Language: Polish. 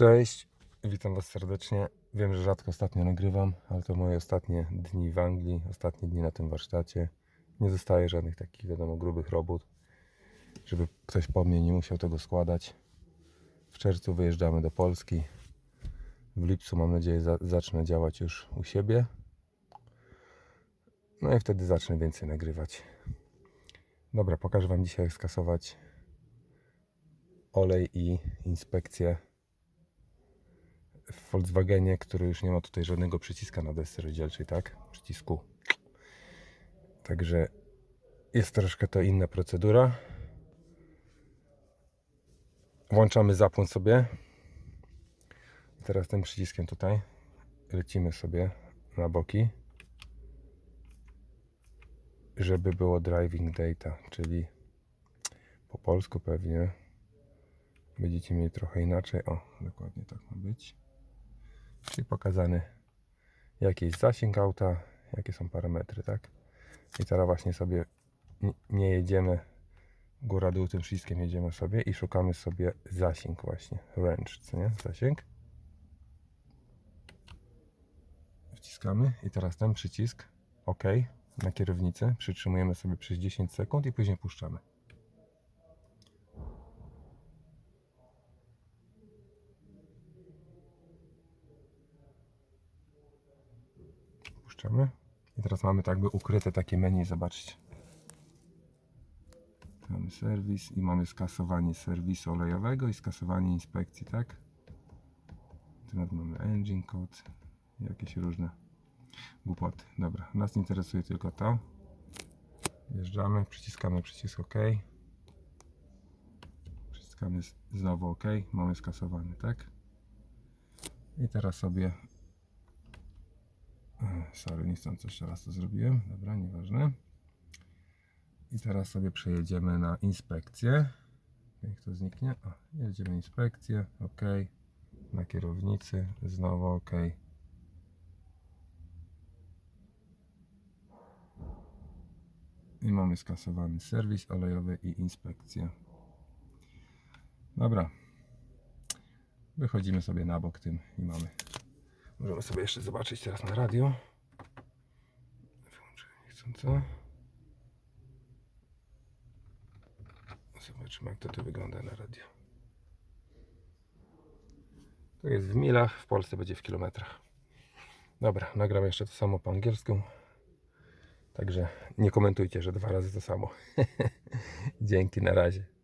Cześć, witam Was serdecznie. Wiem, że rzadko ostatnio nagrywam, ale to moje ostatnie dni w Anglii, ostatnie dni na tym warsztacie. Nie dostaję żadnych takich, wiadomo, grubych robót, żeby ktoś po mnie nie musiał tego składać. W czerwcu wyjeżdżamy do Polski. W lipcu, mam nadzieję, za zacznę działać już u siebie. No i wtedy zacznę więcej nagrywać. Dobra, pokażę Wam dzisiaj, jak skasować olej i inspekcję w Volkswagenie, który już nie ma tutaj żadnego przyciska na desce rozdzielczej, tak? Przycisku. Także jest troszkę to inna procedura. Włączamy zapłon sobie. Teraz tym przyciskiem tutaj lecimy sobie na boki, żeby było driving data, czyli po polsku pewnie będziecie mieli trochę inaczej. O, dokładnie tak ma być. Czyli pokazany jaki jest zasięg auta, jakie są parametry, tak? I teraz właśnie sobie nie- jedziemy góra dół tym przyciskiem jedziemy sobie i szukamy sobie zasięg właśnie, range, co nie? Zasięg. Wciskamy i teraz ten przycisk OK na kierownicy przytrzymujemy sobie przez 10 sekund i później puszczamy. I teraz mamy tak by ukryte takie menu, zobaczcie. Mamy serwis i mamy skasowanie serwisu olejowego i skasowanie inspekcji, tak? Nawet mamy engine code, jakieś różne głupoty. Dobra, nas interesuje tylko to. Wjeżdżamy, przyciskamy przycisk OK. Przyciskamy znowu OK. Mamy skasowany, tak? I teraz sobie Ech, Sorry, niechcący jeszcze raz to zrobiłem. Dobra, nieważne. I teraz sobie przejedziemy na inspekcję. Niech to zniknie. O, jedziemy inspekcję. OK. Na kierownicy. Znowu OK. I mamy skasowany serwis olejowy i inspekcję. Dobra. Wychodzimy sobie na bok tym i mamy Możemy sobie jeszcze zobaczyć teraz na radio. Wyłączyłem niechcąco. Zobaczymy jak to tu wygląda na radio. To jest w milach, w Polsce będzie w kilometrach. Dobra, nagram jeszcze to samo po angielsku. Także nie komentujcie, że dwa razy to samo. Dzięki, na razie.